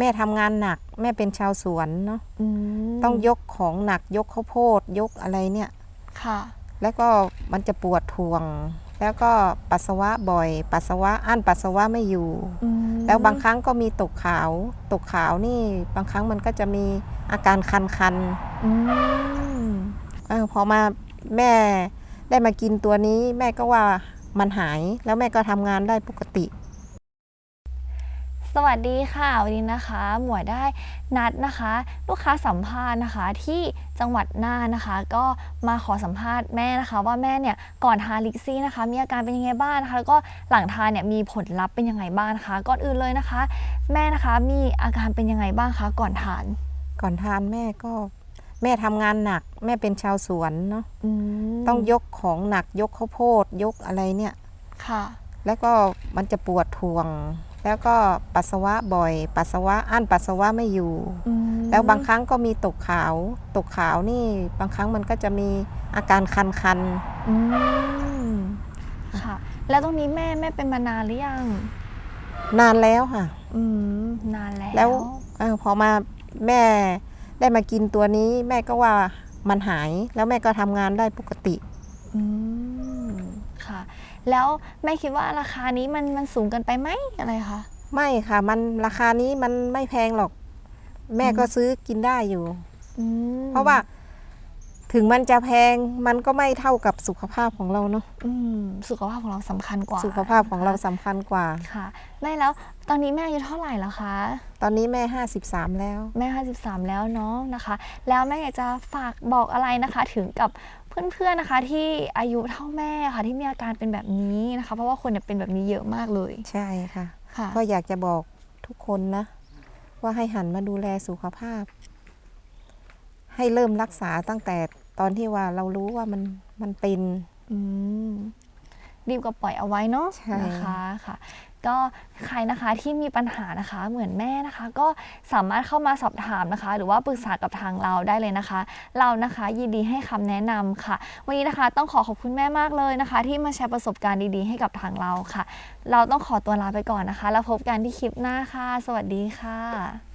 แม่ทำงานหนัก แม่เป็นชาวสวนเนาะอืมต้องยกของหนักยกข้าวโพดยกอะไรเนี่ยค่ะ แล้วก็มันจะปวดถ่วง แล้วก็ปัสสาวะบ่อย ปัสสาวะอั้นปัสสาวะไม่อยู่อืมแล้วบางครั้งก็มีตกขาว ตกขาวนี่บางครั้งมันก็จะมีอาการคันอืมๆเออพอมาแม่ได้มากินตัวนี้ แม่ก็ว่ามันหายแล้วแม่ก็ทำงานได้ปกติ สวัสดีค่ะ วันนี้นะคะ หมวยได้นัดนะคะ ลูกค้าสัมภาษณ์นะคะที่จังหวัดน่านนะคะ ก็มาขอสัมภาษณ์แม่นะคะ ว่าแม่เนี่ยก่อนทานลิกซี่นะคะ มีอาการเป็นยังไงบ้างนะคะแล้วก็หลังทานเนี่ยมีผลลัพธ์เป็นยังไงบ้างนะคะ ก่อนอื่นเลยนะคะ แม่นะคะมีอาการเป็นยังไงบ้างคะก่อนทาน ก่อนทานแม่ก็แม่ทำงานหนัก แม่เป็นชาวสวนเนาะอืมต้องยกของหนักยกข้าวโพดยกอะไรเนี่ย ค่ะ แล้วก็มันจะปวดถ่วง แล้วก็ปัสสาวะบ่อย ปัสสาวะอั้นปัสสาวะไม่อยู่อืมแล้วบางครั้งก็มีตกขาว ตกขาวนี่บางครั้งมันก็จะมีอาการคันอืมค่ะ แล้วตรงนี้แม่แม่เป็นมานานหรือยังๆนานแล้วค่ะ อืมนานแล้ว แล้วเออพอมาแม่ได้มากินตัวนี้ แม่ก็ว่ามันหาย แล้วแม่ก็ทำงานได้ปกติ อืมค่ะ แล้วแม่คิดว่าราคานี้มันมันสูงเกินไปไหมอะไรคะไม่ค่ะ มันราคานี้มันไม่แพงหรอก แม่ก็ซื้อกินได้อยู่ อืมเพราะว่า ถึงมันจะแพงมันก็ไม่เท่ากับสุขภาพของเราเนาะอืมสุขภาพของเราสำคัญกว่าสุขภาพของเราสำคัญกว่า ค่ะแม่แล้วตอนนี้แม่อายุเท่าไหร่แล้วคะ ตอนนี้แม่ 53 แล้ว แม่ 53 แล้วเนาะนะคะ แล้วแม่อยากจะฝากบอกอะไรนะคะ ถึงกับ เพื่อนๆนะคะ ที่อายุเท่าแม่ค่ะ ที่มีอาการเป็นแบบนี้นะคะ เพราะว่าคนเนี่ยเป็นแบบนี้เยอะมากเลยใช่ค่ะ ค่ะ ก็อยากจะบอกทุกคนนะ ว่าให้หันมาดูแลสุขภาพ ให้เริ่มรักษาตั้งแต่ตอนที่ว่าเรารู้ว่ามันมันเป็น อืม ดีกว่าปล่อยเอาไว้เนาะใช่นะคะค่ะ ก็ใครนะคะที่มีปัญหานะคะเหมือนแม่นะคะ ก็สามารถเข้ามาสอบถามนะคะ หรือว่าปรึกษากับทางเราได้เลยนะคะ เรานะคะยินดีให้คำแนะนำค่ะ วันนี้นะคะต้องขอขอบคุณแม่มากเลยนะคะ ที่มาแชร์ประสบการณ์ดีๆ ให้กับทางเราค่ะ เราต้องขอตัวลาไปก่อนนะคะ แล้วพบกันที่คลิปหน้าค่ะ สวัสดีค่ะ